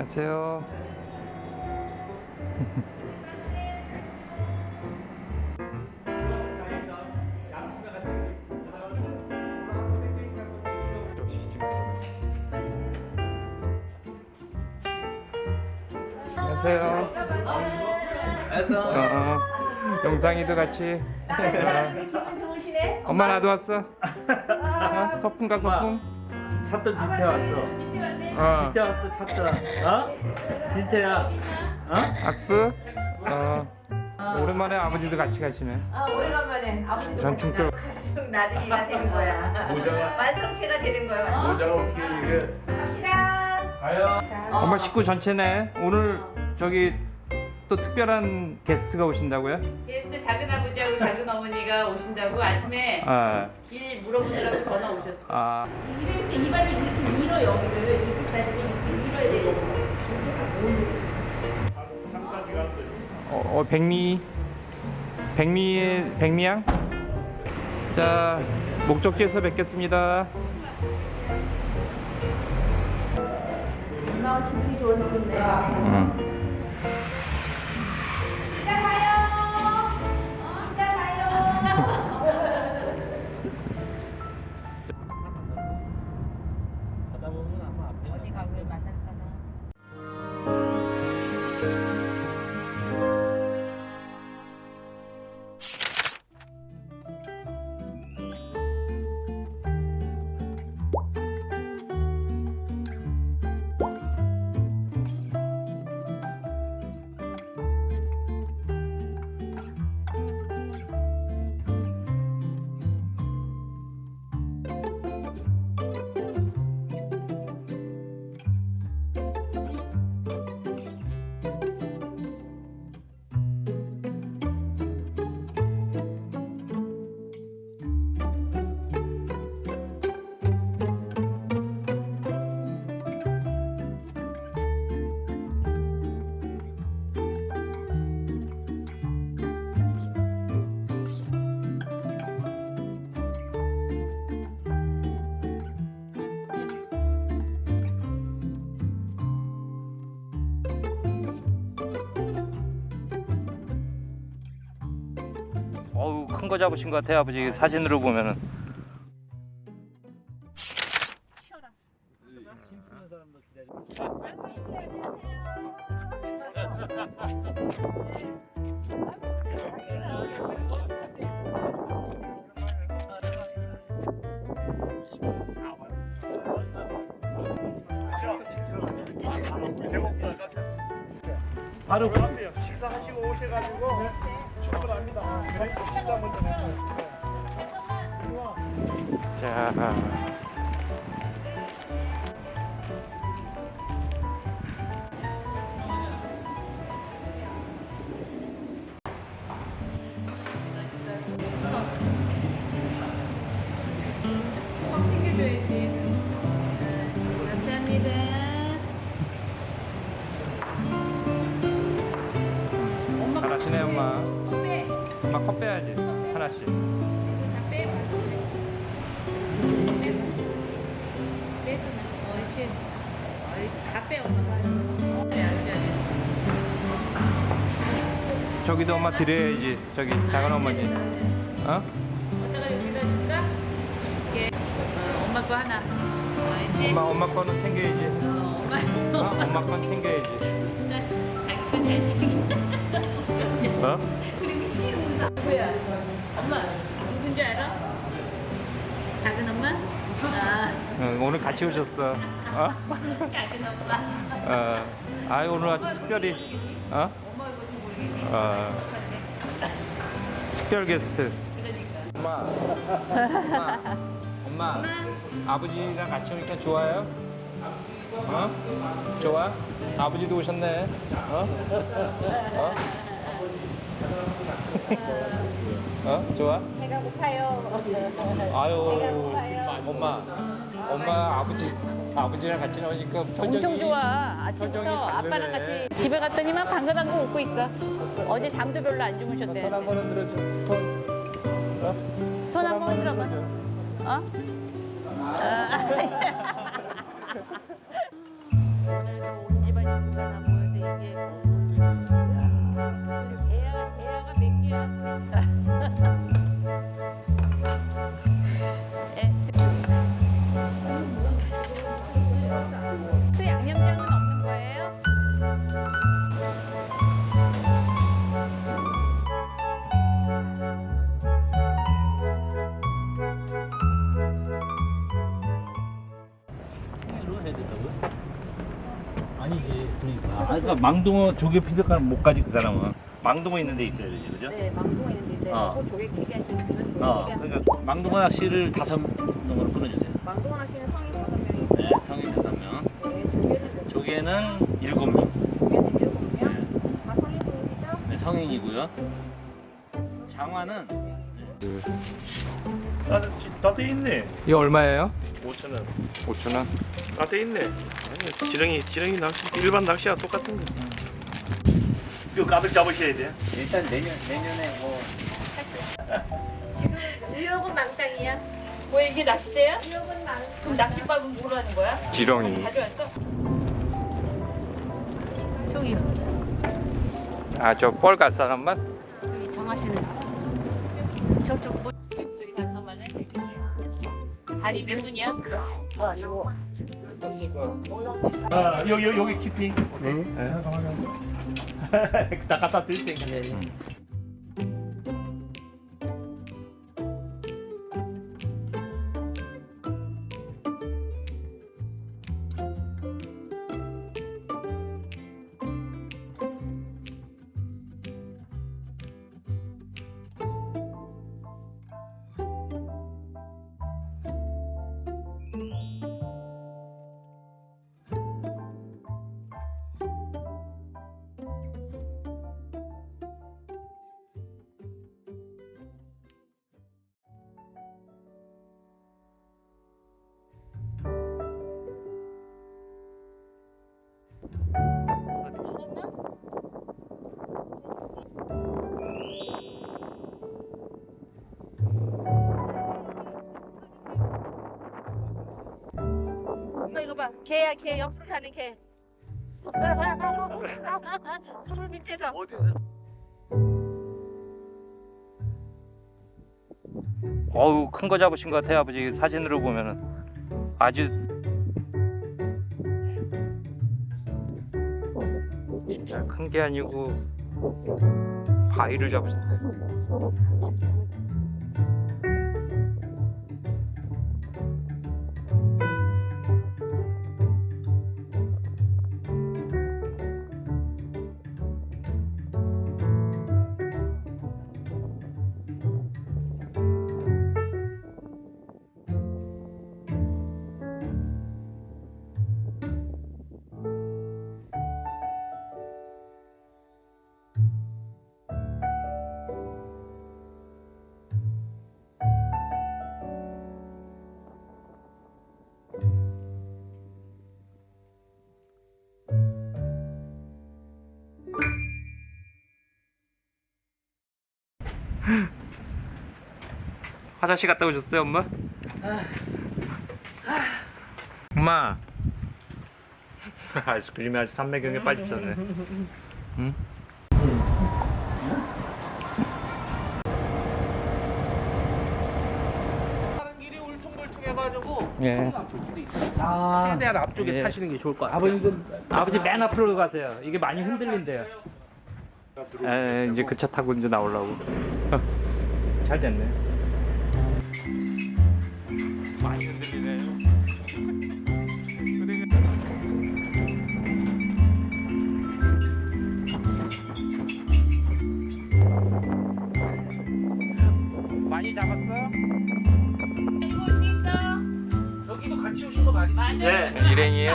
안녕하세요. 안녕하세요. 어, 어. 영상이도 같이. 어. 좋으시네. 엄마 나도 왔어. 어? 소풍 가 소풍. 찾던 진태 왔어. 어. 진태 왔어, 찾던. 어? 진태야. 어? 악수. 어. 오랜만에 아버지도 같이 가시네. 아 오래간만에 아버지도 전통적. 가족 나들이가 되는 거야. 모자가- 완성체가 되는 거야. 모자가 어떻게 이게. 갑시다. 가요. 엄마 식구 전체네. 오늘 저기 또 특별한 게스트가 오신다고요? 게스트 작은 아버지하고 작은 어머니가 오신다고 아침에 아, 길 물어보느라고 전화 오셨어. 아, 이렇게 이발을 이렇게 밀어 여기를 이렇게 잘 이렇게 밀어야 되거든요. 어, 어 백미, 백미의 백미양. 자, 목적지에서 뵙겠습니다. 엄마가 기분이 좋으셨는데. 응. 어 거 잡으신 것 같아요 아버지 사진으로 보면은. 바로. 식사하시고 오셔가지고 자. 빼야지 하나씩. 저기도 엄마 드려야지 저기 작은 어머니. 어? 어디다가 여기다 줄까? 이게 어, 엄마 거 하나. 엄마 엄마 거는 챙겨야지. 어, 엄마. 어? 엄마 건 챙겨야지. 자기 건잘 챙겨. 어? 누구야? 엄마 누군지 알아? 작은 엄마? 아 응, 오늘 같이 오셨어. 어? 작은 엄마. 어. 아유 오늘 아주 특별히. 어? 엄마 이것도 모르겠네. 어. 특별 게스트. 그러니까. 엄마. 엄마. 엄마. 아버지랑 같이 오니까 좋아요? 어? 좋아? 아버지도 오셨네. 어? 어? 어? 좋아? 배가 고파요. 아유, 엄마, 엄마 아버지 아버지랑 같이 나오니까 표정이 엄청 좋아. 표정이 아침부터 아빠랑 다르네. 같이 집에 갔더니만 방긋방긋 웃고 있어. 어제 잠도 별로 안 주무셨대. 손 한번 흔들어줘. 손. 어? 손 한번 흔들어봐. 어? 아. 오늘도 온 집안 나 보여서 그러니까. 아, 망둥어 조개 피드까지 못 가지 그 사람은. 망둥어 있는 데 있어야 되지, 그죠? 네, 망둥어 있는데 어. 그 조개 캐기 하시는 분은 조개 어, 캐기 하는 그러니까 망둥어 낚시를 다섯 놈으로 끊어주세요. 망둥어 낚시는 성인 다섯 명이 네, 성인 다섯 명. 네, 조개는 몇 조개는 일곱 명. 조개는 일곱 명. 다 성인 분이시죠? 네, 성인이고요. 장화는 다돼 있네. 이거 얼마예요? 5천 원. 5천 원. 다돼 있네. 아니, 지렁이 지렁이 낚시 일반 낚시와 똑같은 거. 뼈 가득 잡으셔야 돼. 일단 내년 내년에 뭐 지금 의욕은 망땅이야. 뭐 이게 낚시대야? 의욕은 망. 그럼 낚싯밥은 뭐로 하는 거야? 지렁이. 가져왔어? 저기 아, 저 뻘갓 사람 맛? 여기 정하시는 저쪽 뭐 저기 잠깐만요. 다리 몇 분이야? 아 이거 아 여기 여기 여기 깊이. 네. 잠깐만요. 다 갖다 드릴 테니까. 오 개야 개 역습하는 개. 소물 밑에서. 어우, 큰 거 잡으신 것 같아요, 아버지. 사진으로 보면은. 아주. 진짜 큰게 아니고, 바위를 잡으셨네. 화장실 갔다 오셨어요, 엄마? 엄마. 아이스크림이 아주 삼매경에 빠지셨네. 응? 다른 길이 울퉁불퉁해가지고 예. 아플 수도 있어요. 아, 최대한 앞쪽에 예. 타시는 게 좋을 것 같아요. 아버님들 아버지 맨 앞으로 가세요. 이게 많이 흔들린대요. 에, 이제 그 차 타고 이제 나오려고. 잘 됐네. 많이 흔들리네요. 많이 잡았어? 여기도 같이 오신 거 맞으시죠? 맞아요. 네, 일행이에요.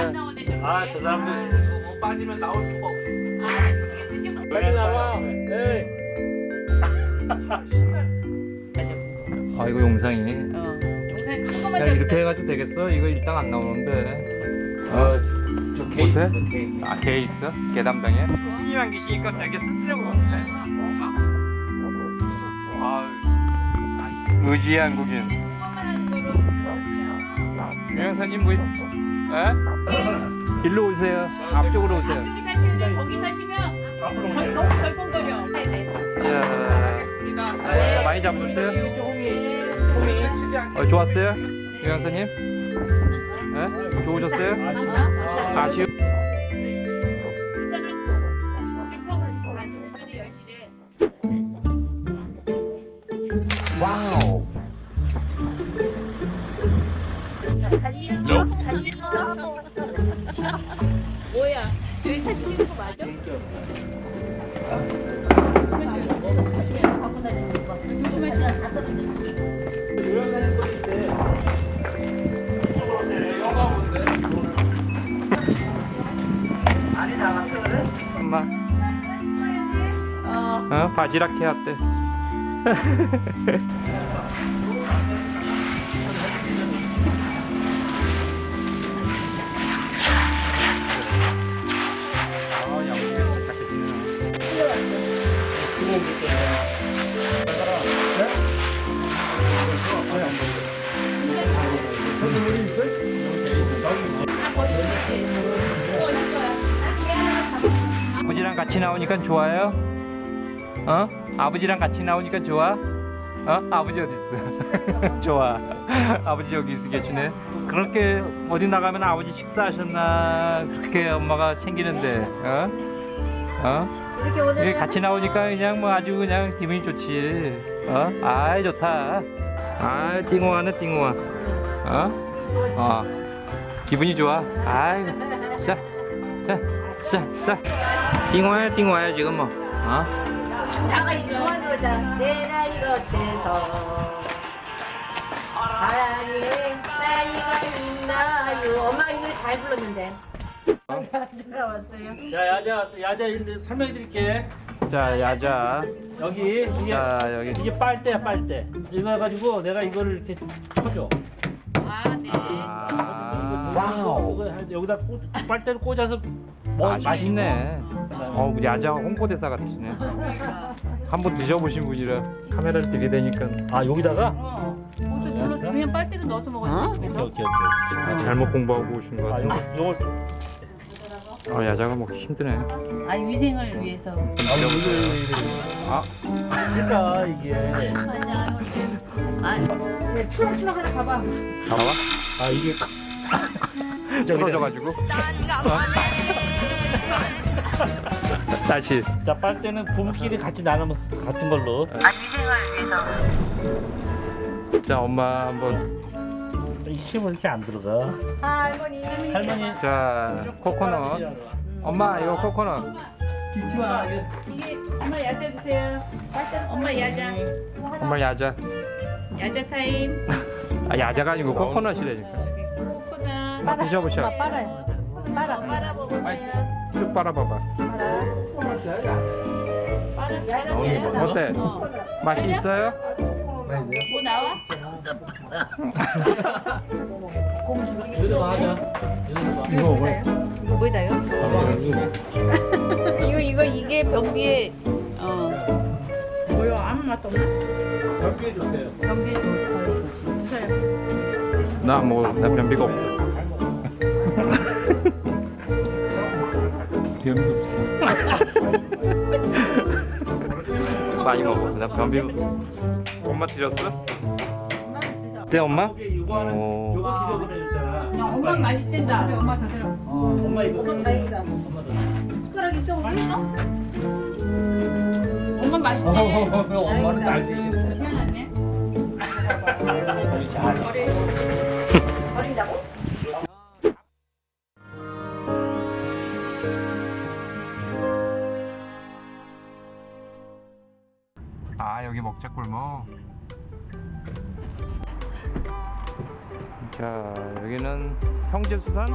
아, 저 사람들 뭐 빠지면 나올 수가 없어. 아, 빨리 나와. 네. 아, 이거 영상이. 어, 영상 큰 야, 잡으면 이렇게 해가지고 되겠어? 이거 일당 안 나오는데. 어, 저 못해? 케이스, 케이스. 아, 개 있어? 개 담당해? 흥이랑 계시니까 되게 쓰려고. 아, 의지의 한국인. 그것만 하는 거로. 유영사님 뭐, 에? 일로 오세요. 앞쪽으로 오세요. 여기 사시면 덜- 너무 덜컹거려. 자, 많이 잡으셨어요? 어, 좋았어요? 유강사님? 네? 좋으셨어요? 아쉬워? 뭐야? 여기 사진 찍는 거 맞아? 어, 바지락 해왔대. 아, 착착해지네. 아버지랑 같이 나오니까 좋아요? 어? 아버지랑 같이 나오니까 좋아? 어? 아버지 어디 있어? 좋아. 아버지 여기 있어 계시네. 그렇게 어디 나가면 아버지 식사하셨나 그렇게 엄마가 챙기는데, 어? 어? 이렇게 오늘 이렇게 같이 나오니까 그냥 뭐 아주 그냥 기분이 좋지. 어? 아이 좋다. 아 띵호하네 띵호아. 어? 어. 기분이 좋아. 아이 자, 자, 자, 자. 띵호야 띵호야 지금 뭐. 어? 나가. 내 나이 겉에서 사랑의 나이가 있나요? 엄마 이 노래 잘 불렀는데. 제가 왔어요. 자 야자 야자 이런데 설명해 드릴게. 자 야자. 여기 이게 자 여기. 이게 빨대야 빨대. 이거 해가지고 내가 이거를 이렇게 쳐줘. 아, 네. 아. 이거 여기다 꽂, 빨대를 꽂아서 뭐 맛있네. 어, 우리 야자 홍보대사 같으시네. 한번 드셔보신 분이라 카메라를 들이대니까 아 여기다가 어. 옷을 눌러 그냥 빨대로 넣어서 먹어도 오케이 되겠어? 오케이 오케이. 아, 잘못 공부하고 오신 것 아 같아요. 요거 요걸 아, 야자가 먹기 힘드네. 아니 위생을 위해서. 아, 그러니까 이게 맞아. 아니, 네, 추렁추렁 하나 봐봐. 봐봐. 아 이게 떨어져가지고. 다시. 자 빨대는 부부끼리 같이 나누면 같은 걸로. 자, 엄마 한번. 이 힘은 이렇게 안 들어가. 아, 할머니. 할머니. 자, 코코넛. 엄마, 이거 코코넛. 이게 엄마 야자 드세요. 엄마 야자. 엄마 야자. 야자 타임. 아, 야자가 아니고 코코넛이라니까. 코코넛. 아, 드셔보셔. 엄마 빨아요. 빨아. 빨아 먹어봐요. 쭉 빨아봐봐. 빨아. 어때? 맛이 있어요? 뭐 나와? 하자. 이거 뭐? 이거 뭐다요? 이거 이거 이게 변비에 어. 뭐야 아무 맛도 없나? 넓게 주세요. 변비에 좋아요. 나 뭐, 나 변비가 없어. 많이 먹어. 나 변비. 엄마 드셨어? 네, 엄마? 이거 하는 오. 요거 기억을 해줬잖아. 야, 엄마 맛있댄다. 엄마 더 들어. 어, 엄마 이거. 다행이다. 엄마도. 숟가락 있어 우리? 엄마 맛있대. 엄마는 잘 드시네. 희한하네. 우리 잘. 먹자 꿀먹. 자, 여기는 형제수산?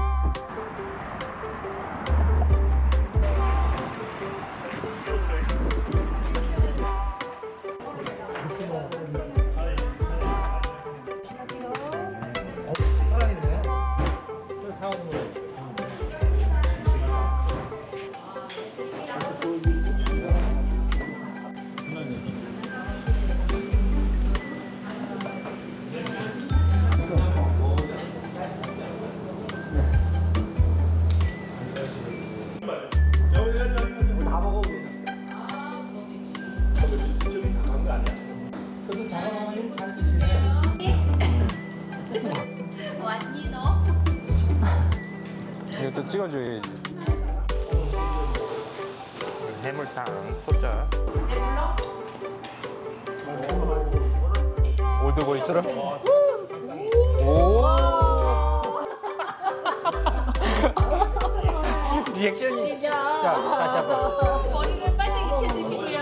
이것도 찍어줘야지. 해물탕 소자. 올드보이처럼. 오. 리액션이. 자 다시 한번. 머리를 빠지게 해주시고요.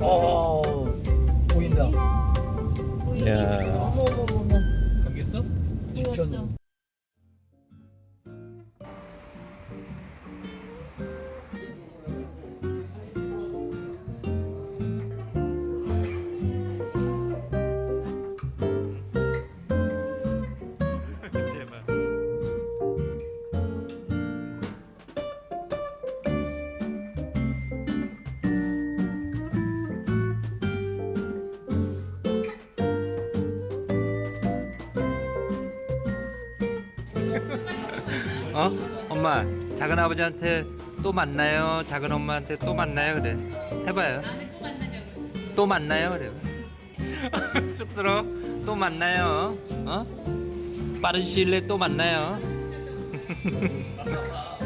어 보인다. 야. 거기 어? 엄마, 작은 아버지한테 또 만나요. 작은 엄마한테 또 만나요. 그래. 해봐요. 또 만나요. 그래. 쑥스러워. 또 만나요. 어? 빠른 시일 내에 또 만나요.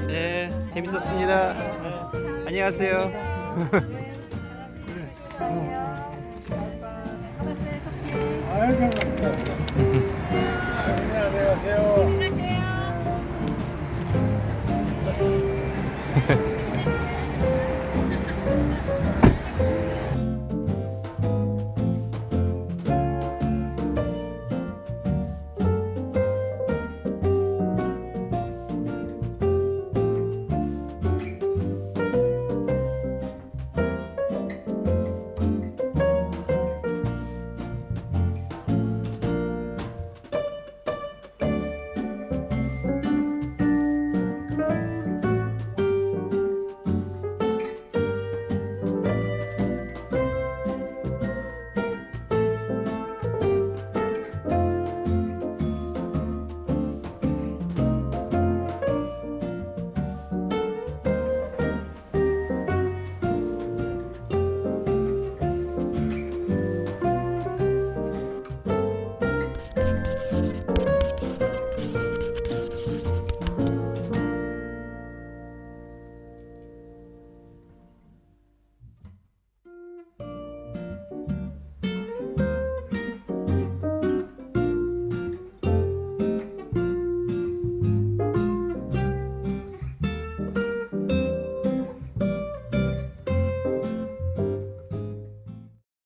네, 재밌었습니다. 네, 안녕하세요.